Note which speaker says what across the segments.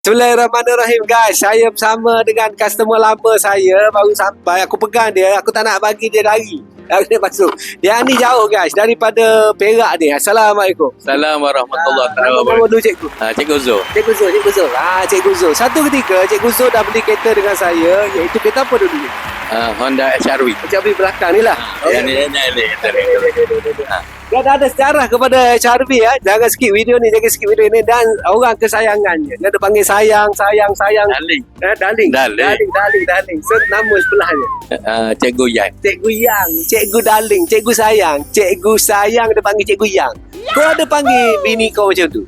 Speaker 1: Bismillahirrahmanirrahim guys. Saya bersama dengan customer lama saya baru sampai. Aku pegang dia, aku tak nak bagi dia lari. Dia masuk. Dia ni jauh guys daripada Perak ni. Assalamualaikum.
Speaker 2: Assalamualaikum warahmatullahi
Speaker 1: Nama
Speaker 2: wabarakatuh.
Speaker 1: nama dulu cikgu.
Speaker 2: Ha, Cikgu Zul.
Speaker 1: Cikgu Zul, Cikgu Zul. Ah, Cikgu Zul. Satu ketika Cikgu Zul dah beli kereta dengan saya iaitu kereta apa dulu?
Speaker 2: Ha, Honda HRV.
Speaker 1: Beli belakang ni lah.
Speaker 2: Yang ni yang ni
Speaker 1: Dia dah ada sejarah kepada HRV ya. Jangan skip video ni, jangan skip video ni dan orang kesayangannya. Dia ada panggil sayang, sayang, sayang.
Speaker 2: Darling.
Speaker 1: Eh, darling.
Speaker 2: Darling.
Speaker 1: Darling, darling, darling. So, nama sebelahnya.
Speaker 2: Ha, Cikgu Yan.
Speaker 1: Cikgu Yang, Cikgu Darling, Cikgu Sayang. Cikgu Sayang dia panggil Cikgu Yang. Kau ada panggil bini kau macam tu?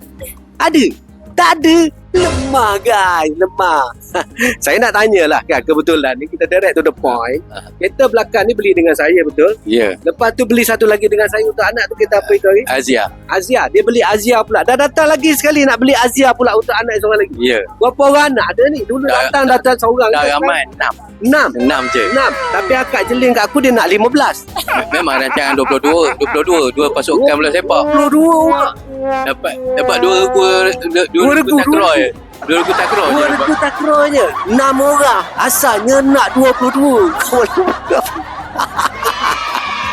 Speaker 1: Ada? Tak ada? Lemah guys, lemah. saya nak tanyalah kan, kebetulan ni kita direct to the point. Kereta belakang ni beli dengan saya betul?
Speaker 2: Ya.
Speaker 1: Lepas tu beli satu lagi dengan saya untuk anak tu kereta apa itu hari?
Speaker 2: Azia.
Speaker 1: Azia. Dia beli Azia pula. Dah datang lagi sekali nak beli Azia pula untuk anak seorang lagi.
Speaker 2: Ya.
Speaker 1: Berapa orang anak ada ni? Dulu
Speaker 2: Dah-
Speaker 1: datang datang seorang.
Speaker 2: Dah ramai. Enam.
Speaker 1: Enam.
Speaker 2: Enam je.
Speaker 1: Enam. Tapi akak jeling kat aku dia nak lima belas.
Speaker 2: Memang rancangan 22. 22. Dua pasukan bola sepak.
Speaker 1: Dua dua orang.
Speaker 2: Dapat dapat dua ribu. Dua
Speaker 1: Dua ribu,
Speaker 2: ribu takraw je. Dua ribu takraw je.
Speaker 1: Dua ribu takraw je. Enam orang. Asalnya nak dua puluh dua.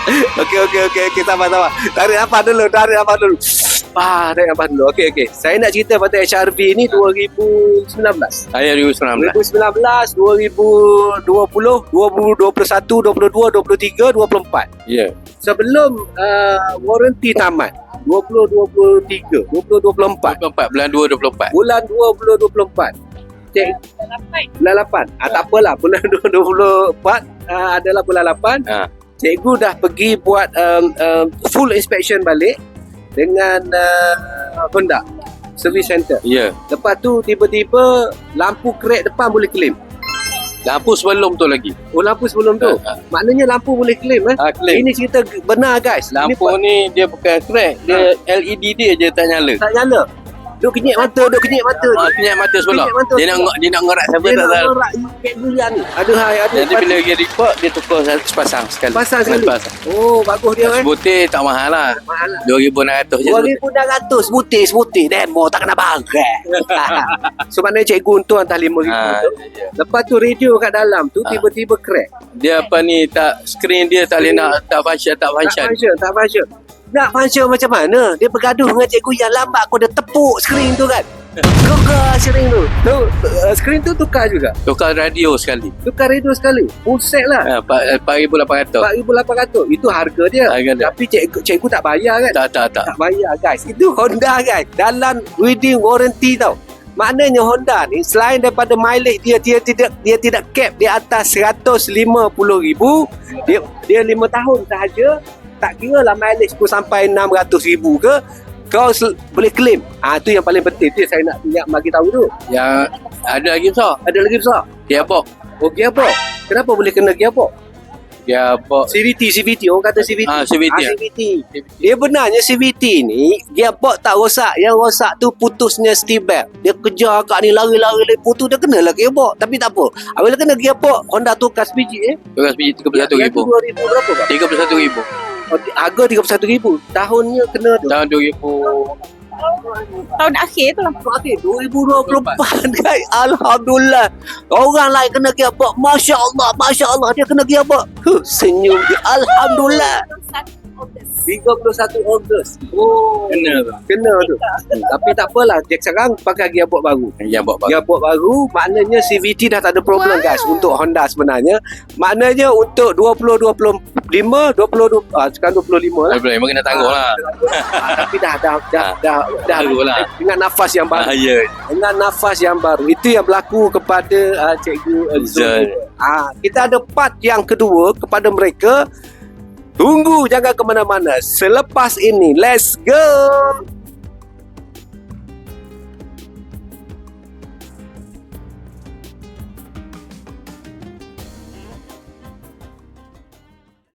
Speaker 1: Okey okey okey okey sabar sabar. Tarik nafas dulu, tarik nafas dulu. Ah, tarik nafas dulu. Okey okey. Saya nak cerita pasal HRV ni 2019.
Speaker 2: Saya 2019.
Speaker 1: 2019, 2020, 2021, 22, 23, 24.
Speaker 2: Ya.
Speaker 1: Sebelum uh, warranty tamat 2023, 2024.
Speaker 2: 24 bulan 2 24.
Speaker 1: Bulan 2 bulan 24. Cek bulan 8. Ah tak apalah bulan 2024 uh, adalah bulan 8.
Speaker 2: Ha.
Speaker 1: Cikgu dah pergi buat um, um, full inspection balik dengan uh, Honda service center.
Speaker 2: Ya.
Speaker 1: Lepas tu tiba-tiba lampu krek depan boleh claim.
Speaker 2: Lampu sebelum tu lagi.
Speaker 1: Oh lampu sebelum tu.
Speaker 2: Ha, ha.
Speaker 1: Maknanya lampu boleh claim eh.
Speaker 2: Ha, claim.
Speaker 1: Ini cerita benar guys.
Speaker 2: Lampu
Speaker 1: Ini
Speaker 2: ni dia bukan crack, dia LED dia je tak nyala.
Speaker 1: tak nyala. Duk kenyek mata, duk kenyek mata.
Speaker 2: Ha, kenyap mata sebelah.
Speaker 1: Kenyap mata
Speaker 2: Dia nak ngok dia nak ngorak siapa
Speaker 1: Dia
Speaker 2: tak
Speaker 1: nak
Speaker 2: tahu.
Speaker 1: norak ikat durian ni. Aduh hai, aduh.
Speaker 2: Nanti bila dia report dia tukar satu sepasang sekali.
Speaker 1: Pasang sekali.
Speaker 2: Pasang.
Speaker 1: Oh, bagus dia eh.
Speaker 2: Sebutir tak mahal lah.
Speaker 1: Mahal lah.
Speaker 2: 2,600 je sebutir.
Speaker 1: 2,600 sebutir, sebutir. Demo tak kena bagai. so maknanya cikgu untung hantar 5,000
Speaker 2: Ha,
Speaker 1: tu.
Speaker 2: ya.
Speaker 1: Lepas tu radio kat dalam tu
Speaker 2: Ha.
Speaker 1: tiba-tiba crack.
Speaker 2: Dia apa ni tak screen dia tak boleh nak tak function tak
Speaker 1: Tak
Speaker 2: function.
Speaker 1: function, tak function. Nak function macam mana? Dia bergaduh dengan cikgu yang lambat aku dah tepuk skrin tu kan. Tukar skrin tu. Tu, uh, skrin tu tukar juga.
Speaker 2: Tukar radio sekali.
Speaker 1: Tukar radio sekali. Full set lah.
Speaker 2: Ha, 4800.
Speaker 1: 4,800. Itu harga dia.
Speaker 2: Harga dia.
Speaker 1: Tapi cikgu, cikgu tak bayar kan?
Speaker 2: Tak tak tak.
Speaker 1: tak bayar guys Itu Honda guys Dalam within warranty tau Maknanya Honda ni Selain daripada mileage dia Dia tidak dia tidak cap Di atas 150,000 Dia dia 5 tahun sahaja Tak kira lah mileage pun sampai 600,000 ke kau sel- boleh claim. Ah tu yang paling penting. Tu yang saya nak nak bagi tahu tu.
Speaker 2: Yang ada lagi besar.
Speaker 1: Ada lagi besar.
Speaker 2: Gearbox.
Speaker 1: Oh gearbox. Kenapa boleh kena gearbox?
Speaker 2: Gearbox.
Speaker 1: CVT CVT orang kata CVT.
Speaker 2: Ah, CVT.
Speaker 1: Ah, CVT. Dia benarnya CVT ni gearbox tak rosak. Yang rosak tu putusnya steel belt. Dia kejar kat ni lari-lari lari putus dia kena lah gearbox. Tapi tak apa. Apabila kena gearbox Honda tukar sebiji eh.
Speaker 2: Tukar sebiji 31,000.
Speaker 1: Yang tu 2000 berapa kak?
Speaker 2: 31,000.
Speaker 1: Harga 31,000. Tahunnya kena tu.
Speaker 2: Tahun 2000
Speaker 3: tahun akhir tu lah.
Speaker 1: Okey, 2024 guys. Alhamdulillah. Orang lain kena gearbox. Masya Allah, Masya Allah. Dia kena gearbox. Huh, senyum dia. Alhamdulillah. 31 Ogos. Oh,
Speaker 2: kena tu.
Speaker 1: kena tu. Hmm, Tapi tak apalah. Dia sekarang pakai gearbox baru.
Speaker 2: Gearbox baru.
Speaker 1: Gearbox baru maknanya CVT dah tak ada problem wow. guys untuk Honda sebenarnya. Maknanya untuk 20 25 20 ah sekarang 25 lah.
Speaker 2: Memang kena tangguh lah.
Speaker 1: Ah, tapi dah dah dah dah, dah,
Speaker 2: Baru lah.
Speaker 1: dengan nafas yang baru.
Speaker 2: Ah, ya.
Speaker 1: Dengan nafas yang baru. Itu yang berlaku kepada uh, cikgu Zul.
Speaker 2: Zul.
Speaker 1: Ah, kita ada part yang kedua kepada mereka. Tunggu jangan ke mana-mana. Selepas ini, let's go.